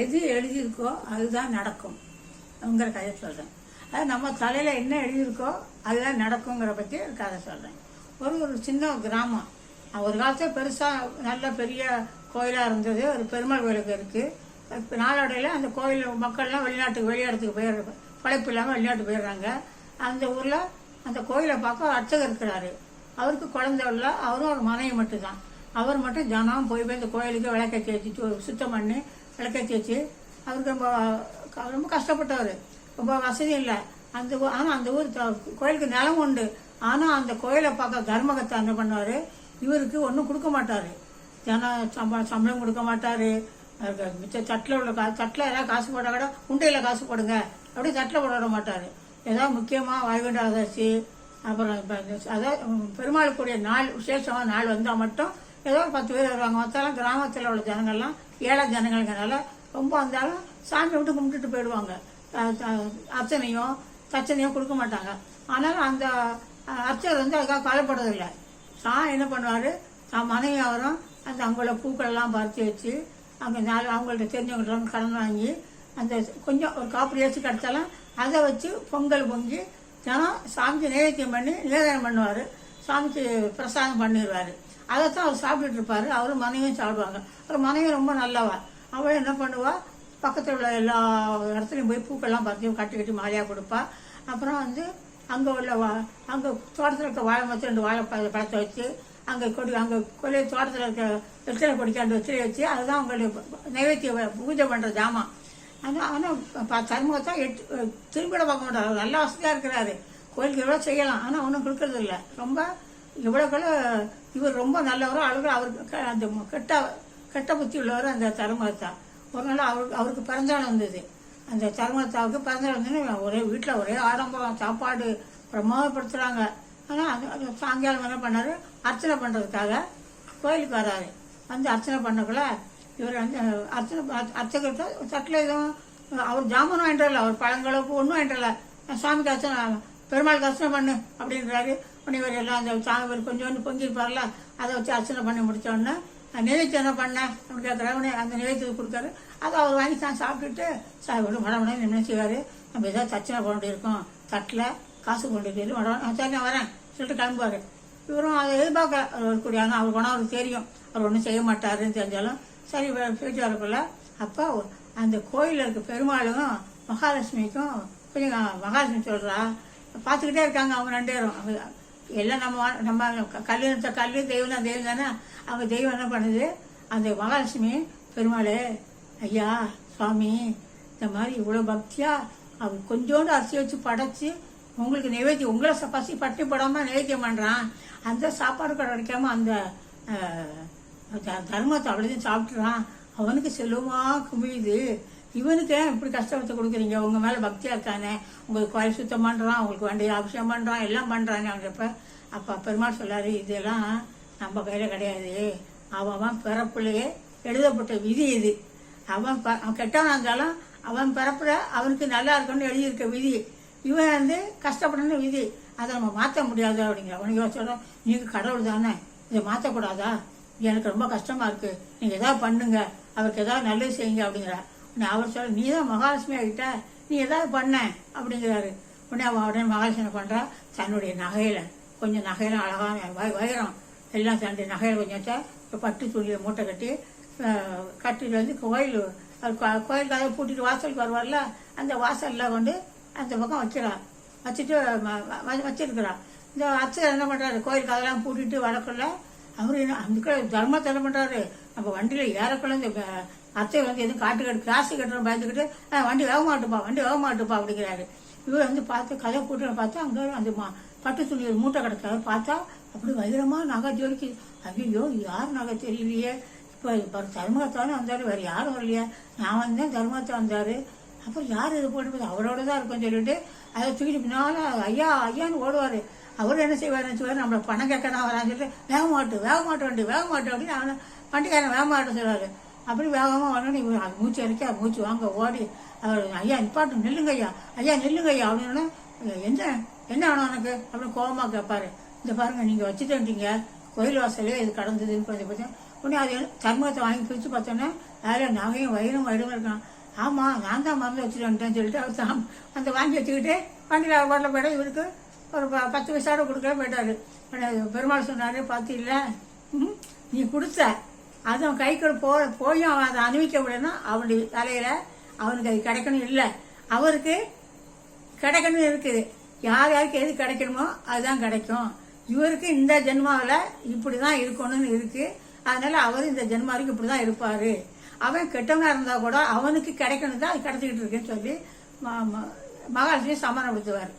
எது எழுதியிருக்கோ அதுதான் நடக்கும்ங்கிற கதை சொல்கிறேன் அது நம்ம தலையில் என்ன எழுதியிருக்கோ அதுதான் நடக்குங்கிற பற்றி ஒரு கதை சொல்கிறேன் ஒரு ஒரு சின்ன கிராமம். ஒரு காலத்தில் பெருசாக நல்ல பெரிய கோயிலாக இருந்தது. ஒரு பெருமாள் கோயிலுக்கு இருக்குது நாளடைவில் அந்த கோயில் மக்கள்லாம் வெளிநாட்டுக்கு வெளியிடத்துக்கு போயிடுறாங்க பழைப்பு இல்லாமல் வெளிநாட்டு போயிடுறாங்க. அந்த ஊரில் அந்த கோயிலை பார்க்க அர்ச்சகர் இருக்கிறாரு. அவருக்கு குழந்தை இல்லை அவரும் ஒரு மனைவி மட்டும்தான். அவர் மட்டும் ஜனம் போய் போய் இந்த கோயிலுக்கு விளக்க தேய்ச்சிட்டு ஒரு சுத்தம் பண்ணி விளக்கேற்றி வச்சு அவருக்கு ரொம்ப ரொம்ப கஷ்டப்பட்டவர். ரொம்ப வசதி இல்லை. அந்த ஆனால் அந்த ஊர் கோயிலுக்கு நிலம் உண்டு. ஆனால் அந்த கோயிலை பார்க்க தர்மகத்தை என்ன பண்ணுவார்? இவருக்கு ஒன்றும் கொடுக்க மாட்டார். ஜன சம்பளம் சம்பளம் கொடுக்க மாட்டார். மிச்ச தட்டில் உள்ள கா தட்டில் ஏதாவது காசு போட்டால் கூட உண்டையில் காசு போடுங்க. அப்படியே தட்டில் போட விட மாட்டார். ஏதாவது முக்கியமாக வைகுண்டாதர்சி அப்புறம் இப்போ அதாவது பெருமாளுக்குரிய நாள் விசேஷமாக நாள் வந்தால் மட்டும் ஏதோ ஒரு பத்து பேர் வருவாங்க. மொத்தம் கிராமத்தில் உள்ள ஜனங்கள்லாம் ஏழை ஜனங்கள்ங்கிறனால ரொம்ப வந்தாலும் சாமி விட்டு கும்பிட்டுட்டு போயிடுவாங்க. அர்ச்சனையும் தச்சனையும் கொடுக்க மாட்டாங்க. ஆனாலும் அந்த அர்ச்சகர் வந்து அதுக்காக கவலைப்படுறதில்லை. தான் என்ன பண்ணுவார்? தான் மனைவி அவரும் அந்த அவங்கள பூக்கள்லாம் பறித்து வச்சு அங்கே நாலு அவங்கள்ட்ட தெரிஞ்சவங்கள்ட்ட கடன் வாங்கி அந்த கொஞ்சம் ஒரு காப்பி கிடச்சாலும் அதை வச்சு பொங்கல் பொங்கி தினம் சாமிக்கு நைவேத்தியம் பண்ணி நிவேதனம் பண்ணுவார். சாமிக்கு பிரசாதம் பண்ணிடுவார். அதைத்தான் அவர் சாப்பிட்டுட்டு இருப்பார் அவரும் மனைவியும் சாப்பிடுவாங்க. அவர் மனைவி ரொம்ப நல்லவா. அவள் என்ன பண்ணுவா? பக்கத்தில் உள்ள எல்லா இடத்துலையும் போய் பூக்கள்லாம் பறித்து கட்டி கட்டி மாலையாக கொடுப்பா. அப்புறம் வந்து அங்கே உள்ள வா அங்கே தோட்டத்தில் இருக்க வாழை மரத்தில் ரெண்டு வாழை பழத்தை வச்சு அங்கே கொடி அங்கே கொடி தோட்டத்தில் இருக்க வெற்றிலை கொடிக்காண்டு வெற்றிலை வச்சு அதுதான் அவங்களுடைய நைவேத்திய பூஜை பண்ணுற ஜாமான். ஆனால் ஆனால் சண்முகத்தான் எட்டு திரும்பிட பார்க்க மாட்டார். நல்லா வசதியாக இருக்கிறாரு. கோயிலுக்கு எவ்வளோ செய்யலாம். ஆனால் ஒன்றும் கொடுக்கறது இல்லை ரொம்ப இவ்வளோக்குள்ள இவர் ரொம்ப நல்லவரும் அழகு அவருக்கு அந்த கெட்ட கெட்ட புத்தி உள்ளவர் அந்த தர்மத்தா ஒரு நாள் அவருக்கு அவருக்கு பிறந்தநாள் வந்தது. அந்த தர்மத்தாவுக்கு பிறந்தநாள் வந்து ஒரே வீட்டில் ஒரே ஆடம்பரம் சாப்பாடு பிரமாதப்படுத்துகிறாங்க ஆனால் அது அது சாயங்காலம் என்ன பண்ணார்? அர்ச்சனை பண்ணுறதுக்காக கோயிலுக்கு வராரு. வந்து அர்ச்சனை பண்ணக்குள்ள இவர் வந்து அர்ச்சனை அர்ச்ச- அர்ச்சகர்கிட்ட தட்டில் எதுவும் அவர் ஜாமனும் வாங்கிட்டு வரல அவர் பழங்களுக்கு ஒன்றும் வாங்கிட்டு வரல. சாமிக்கு அர்ச்சனை பெருமாளுக்கு அர்ச்சனை பண்ணு அப்படின்றாரு. முனிவர் எல்லாம் அந்த சாமி கொஞ்சோண்டு பொங்கியிருப்பார்ல அதை வச்சு அர்ச்சனை பண்ணி முடித்தோடனே உடனே நிவேத்தியம் என்ன பண்ணேன்? அப்படின்னு கேட்குறாரு உடனே அந்த நிவேத்தியத்தை கொடுத்தாரு. அதை அவர் வாங்கி தான் சாப்பிட்டுட்டு சாமி விட மடம் மடம் என்ன செய்வார்? நம்ம ஏதாவது தச்சனை பண்ண வேண்டியிருக்கோம் தட்டில் காசு கொண்டு போய் மடம் சரி நான் வரேன் சொல்லிட்டு கிளம்புவார். இவரும் அதை எதிர்பார்க்க அவர் அவர் போனால் அவருக்கு தெரியும். அவர் ஒன்றும் செய்ய மாட்டாருன்னு தெரிஞ்சாலும் சரி போயிட்டு வரக்குள்ள அப்போ அந்த கோயிலில் இருக்க பெருமாளும் மகாலட்சுமிக்கும் கொஞ்சம் மகாலட்சுமி சொல்கிறா பார்த்துக்கிட்டே இருக்காங்க அவங்க ரெண்டு பேரும். அவங்க எல்லாம் நம்ம நம்ம கல்வி கல்யாணத்தை கல்வி தெய்வம் தான் தெய்வம் தானே அவங்க தெய்வம் என்ன பண்ணுது? அந்த மகாலட்சுமி பெருமாளே ஐயா சுவாமி இந்த மாதிரி இவ்வளோ பக்தியா அவர் கொஞ்சோண்டு அரிசி வச்சு படைச்சு உங்களுக்கு நைவேத்தியம் உங்களை ச- பசி பட்டி போடாமல் நைவேத்தியம் பண்ணுறான் அந்த சாப்பாடு கிடைக்காம அந்த த- தர்மத்தை அவ்வளோதையும் சாப்பிட்றான் அவனுக்கு செல்வமாக குமியுது. இவனுக்கு ஏன் இப்படி கஷ்டத்தை கொடுக்குறீங்க? உங்க மேல பக்தியா இருக்கானே. உங்களுக்கு கோயில் சுத்தம் பண்றான் உங்களுக்கு வேண்டிய அபிஷேகம் பண்றான் எல்லாம் பண்றானே அவன்றப்ப அப்ப பெருமாள் சொல்லாரு இதெல்லாம் நம்ம கையில கிடையாது. அவன் அவன் பிறப்புலயே எழுதப்பட்ட விதி இது. அவன் ப- அவன் கெட்டவனா இருந்தாலும் அவன் பிறப்புல அவனுக்கு நல்லா இருக்கணும்னு எழுதியிருக்க விதி. இவன் வந்து கஷ்டப்படணும் விதி. அதை நம்ம மாற்ற முடியாது அப்படிங்கிற அவனுக்கு யோசிச்சோட நீங்க கடவுள் தானே. இதை மாற்றக்கூடாதா? எனக்கு ரொம்ப கஷ்டமா இருக்கு. நீங்க ஏதாவது பண்ணுங்க. அவருக்கு ஏதாவது நல்லது செய்யுங்க அப்படிங்கிற உடனே அவர் சொல்ல நீ தான் மகாலட்சுமி ஆகிட்ட நீ ஏதாவது பண்ண அப்படிங்கிறாரு. உடனே அவன் உடனே மகாலட்சுமி பண்ணுறா தன்னுடைய நகையில் கொஞ்சம் நகையில அழகான வை- வைரம் எல்லாம் தன்னுடைய நகையில் கொஞ்சம் வச்சா ஒரு பட்டு துணியை மூட்டை கட்டி கட்டிட்டு வந்து கோயில் அவர் கோயில் கதை பூட்டிட்டு வாசலுக்கு வருவார்ல அந்த வாசலில் கொண்டு அந்த பக்கம் வச்சிடா வச்சுட்டு வச்சிருக்கிறான் இந்த அச்சர் என்ன பண்ணுறாரு கோயில் கதெல்லாம் பூட்டிட்டு வளர்க்கல அவரு என்ன அந்த தர்மத்தை என்ன பண்ணுறாரு நம்ம வண்டியில் ஏறக்குள்ள இந்த அத்தை வந்து எதுவும் காட்டு கட்டு கிராஸ் கட்டுறோம் பயந்துக்கிட்டு வண்டி வேக மாட்டுப்பா வண்டி வேக மாட்டுப்பா அப்படிங்கிறாரு. இவர் வந்து பார்த்து கதை கூட்டுற பார்த்தா அங்கே அந்த மா- பட்டு துணி ஒரு மூட்டை கிடக்காரு பார்த்தா அப்படி வைரமாக நகை ஜோலிக்கு ஐயோ யார் நகை தெரியலையே இப்போ இப்போ தர்மத்தானே வந்தார் வேறு யாரும் வரலையே. நான் வந்தேன் தர்மத்தை வந்தார். அப்புறம் யார் இது போட்டு அவரோட தான் இருக்கும்னு சொல்லிட்டு அதை தூக்கிட்டு பின்னால் ஐயா ஐயான்னு ஓடுவார். அவர் என்ன செய்வாருன்னு சொல்லுவாரு நம்மளை பணம் கேட்க தான் வரான்னு சொல்லிட்டு வேக மாட்டு வேக மாட்டு வண்டி வேக மாட்டு அப்படின்னு அவனை வண்டிக்காரன் வேக மாட்டு சொல்லுவார். அப்படி வேகமாக வரணும் இவர் அது மூச்சு அடிக்க மூச்சு வாங்க ஓடி அவர் ஐயா நிப்பாட்டு நில்லுங்க ஐயா ஐயா நில்லுங்க ஐயா அப்படின்னு என்ன என்ன வேணும் உனக்கு? அப்படின்னு கோபமாக கேட்பாரு இந்த பாருங்க நீங்கள் வச்சுட்டு கோயில் வாசலே இது கடந்ததுன்னு கொஞ்சம் கொஞ்சம். உடனே அது சர்மத்தை வாங்கி பிரித்து பார்த்தோன்னே அதில் நகையும் வயிறும் வயிறும் இருக்கான். ஆமாம் நான் தான் மருந்து வச்சுட்டேன்ட்டேன்னு சொல்லிட்டு அவர் தான் அந்த வாங்கி வச்சுக்கிட்டு வண்டியில் வரல போய்ட்டு இவருக்கு ஒரு ப பத்து பைசாவோட கொடுக்கல போயிட்டாரு. பெருமாள் சொன்னார் பார்த்து ம், நீ கொடுத்த அது அவன் கைக்குள்ள போ போயும் அவன் அதை அணிவிக்க விடணும். அவனுடைய தலையில் அவனுக்கு அது கிடைக்கணும் இல்லை. அவருக்கு கிடைக்கணும் இருக்குது. யார் யாருக்கு எது கிடைக்கணுமோ அதுதான் கிடைக்கும். இவருக்கு இந்த ஜென்மாவில் இப்படி தான் இருக்கணும்னு இருக்குது அதனால் அவர் இந்த ஜென்மாவுக்கு இப்படி தான் இருப்பார். அவன் கெட்டவனா இருந்தால் கூட அவனுக்கு கிடைக்கணும் தான் அது கிடைச்சிக்கிட்டு இருக்குன்னு சொல்லி ம- ம- மகாலட்சுமி சமாதானப்படுத்துவார்.